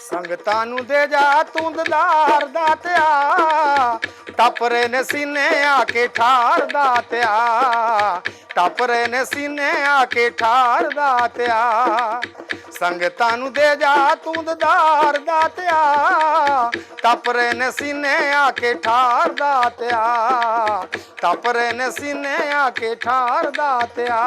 ਸੰਗਤਾਂ ਨੂੰ ਦੇ ਜਾ ਤੂੰ ਦਦਾਰ ਦਾਤਿਆ ਟੱਪਰੇ ਨੇ ਸੀਨੇ ਆ ਕੇ ਠਾਰ ਦਾਤਿਆ ਟੱਪਰੇ ਨੇ ਸੀਨੇ ਆ ਕੇ ਠਾਰ ਦਾਤਿਆ ਸੰਗਤਾਂ ਨੂੰ ਦੇ ਜਾ ਤੂੰ ਦਦਾਰ ਦਾਤਿਆ ਤਪਰੇ ਨੇ ਸੀਨੇ ਆ ਕੇ ਠਾਰਦਾ ਦਾਤਿਆ ਟੱਪਰੇ ਨੇ ਸੀਨੇ ਆ ਕੇ ਠਾਰਦਾ ਦਾਤਿਆ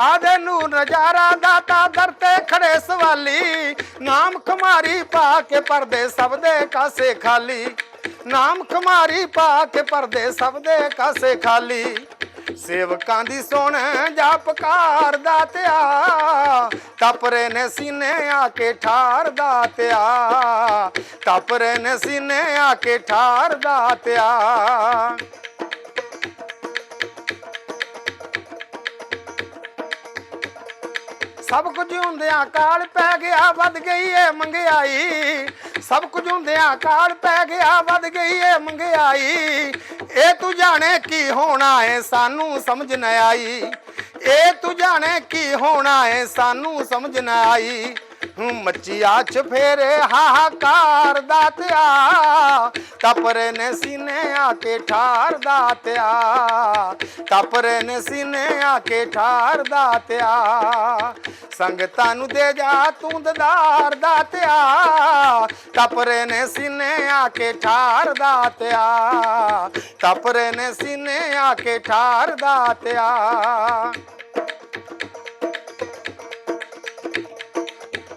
ਆਦੇ ਨੂੰ ਨਜ਼ਾਰਾ ਦਾਤਾ ਦਰ ਤੇ ਖੜੇ ਸਵਾਲੀ। ਨਾਮ ਖਮਾਰੀ ਪਾ ਕੇ ਪਰਦੇ ਸਭ ਦੇ ਕਾਸੇ ਖਾਲੀ। ਨਾਮ ਖਮਾਰੀ ਪਾ ਕੇ ਪਰਦੇ ਸਭ ਦੇ ਕਾਸੇ ਖਾਲੀ। ਸੇਵਕਾਂ ਦੀ ਸੁਣ ਜਾ ਪੁਕਾਰ ਦਾਤਿਆ ਟਪਰੇ ਨੇ ਸੀਨੇ ਆ ਕੇ ਠਾਰ ਦਾਤਿਆ ਟਪਰੇ ਨੇ ਸੀਨੇ ਆ ਕੇ ਠਾਰ ਦਾਤਿਆ ਸਭ ਕੁਝ ਹੁੰਦਿਆਂ ਕਾਲ ਪੈ ਗਿਆ, ਵੱਧ ਗਈ ਏ ਮੰਗਿਆਈ। ਸਭ ਕੁਝ ਹੁੰਦਿਆਂ ਕਾਲ ਪੈ ਗਿਆ, ਵੱਧ ਗਈ ਏ ਮੰਗਿਆਈ। ਇਹ ਤੂੰ ਜਾਣੇ ਕੀ ਹੋਣਾ ਏ, ਸਾਨੂੰ ਸਮਝ ਨਾ ਆਈ। ਇਹ ਤੂੰ ਜਾਣੇ ਕੀ ਹੋਣਾ ਏ, ਸਾਨੂੰ ਸਮਝ ਨਾ ਆਈ। ਹੂੰ ਮੱਚੀ ਆਛ ਫੇਰੇ ਹਾਹਾਕਾਰ ਦਾਤਿਆ ਟਪਰੇ ਨੇ ਸੀਨੇ ਆ ਕੇ ਠਾਰ ਦਾਤਿਆ ਟਪਰੇ ਨੇ ਸੀਨੇ ਆ ਕੇ ਠਾਰ ਦਾਤਿਆ ਸੰਗਤਾਂ ਨੂੰ ਦੇ ਜਾ ਤੂੰ ਦਦਾਰ ਦਾਤਿਆ ਟਪਰੇ ਨੇ ਸੀਨੇ ਆ ਕੇ ਠਾਰ ਦਾਤਿਆ ਟਪਰੇ ਨੇ ਸੀਨੇ ਆ ਕੇ ਠਾਰ ਦਾਤਿਆ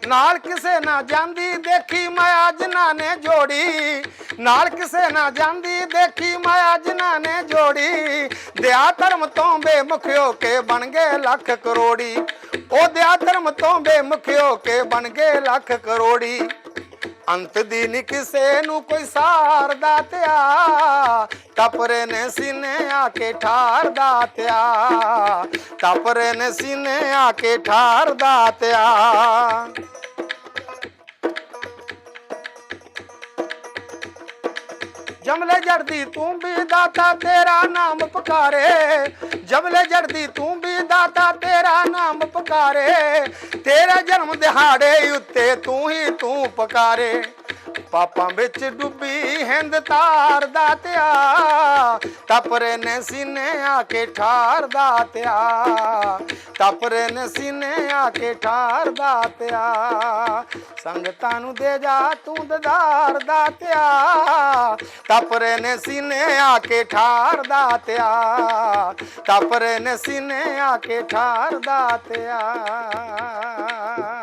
ਨਾਲ ਕਿਸੇ ਨਾ ਜਾਂਦੀ, ਦੇਖੀ ਮਾਇਆ ਜਿਨ੍ਹਾਂ ਨੇ ਜੋੜੀ। ਨਾਲ ਕਿਸੇ ਨਾ ਜਾਂਦੀ, ਦੇਖੀ ਮਾਇਆ ਜਿਨ੍ਹਾਂ ਨੇ ਜੋੜੀ। ਦਿਆ ਧਰਮ ਤੋਂ ਬੇਮੁਖ ਹੋ ਕੇ ਬਣ ਗਏ ਲੱਖ ਕਰੋੜੀ। ਉਹ ਦਿਆ ਧਰਮ ਤੋਂ ਬੇਮੁਖ ਹੋ ਕੇ ਬਣ ਗਏ ਲੱਖ ਕਰੋੜੀ। ਅੰਤ ਦੀ ਨੀ ਕਿਸੇ ਨੂੰ ਕੋਈ ਸਾਰ ਦਾਤਿਆ ਟਪਰੇ ਨੇ ਸੀਨੇ ਆ ਕੇ ਠਾਰ ਦਾਤਿਆ ਟਪਰੇ ਨੇ ਸੀਨੇ ਆ ਕੇ ਠਾਰ ਦਾਤਿਆ ਜਮਲੇ ਜੜਦੀ ਤੂੰ ਵੀ ਦਾਤਾ ਤੇਰਾ ਨਾਮ ਪੁਕਾਰੇ। ਜਮਲੇ ਜੜਦੀ ਤੂੰ ਵੀ ਦਾਤਾ ਤੇਰਾ ਨਾਮ ਪੁਕਾਰੇ। ਤੇਰਾ ਜਨਮ ਦਿਹਾੜੇ ਉੱਤੇ ਤੂੰ ਹੀ ਤੂੰ ਪੁਕਾਰੇ। ਪਾਪਾਂ ਵਿੱਚ ਡੁੱਬੀ ਹਿੰਦ ਤਾਰ ਦਾਤਿਆ ਟਪਰੇ ਨੇ ਸੀਨੇ ਆ ਕੇ ਠਾਰ ਦਾ ਤਿਆ ਟਪਰੇ ਨੇ ਸੀਨੇ ਆ ਕੇ ਠਾਰ ਦਾਤਿਆ ਸੰਗਤਾਂ ਨੂੰ ਦੇ ਜਾ ਤੂੰ ਦਦਾਰ ਦਾਤਿਆ ਟਪਰੇ ਨੇ ਸੀਨੇ ਆ ਕੇ ਠਾਰ ਦਾਤਿਆ ਟਪਰੇ ਨੇ ਸੀਨੇ ਆ ਕੇ ਠਾਰ ਦਾਤਿਆ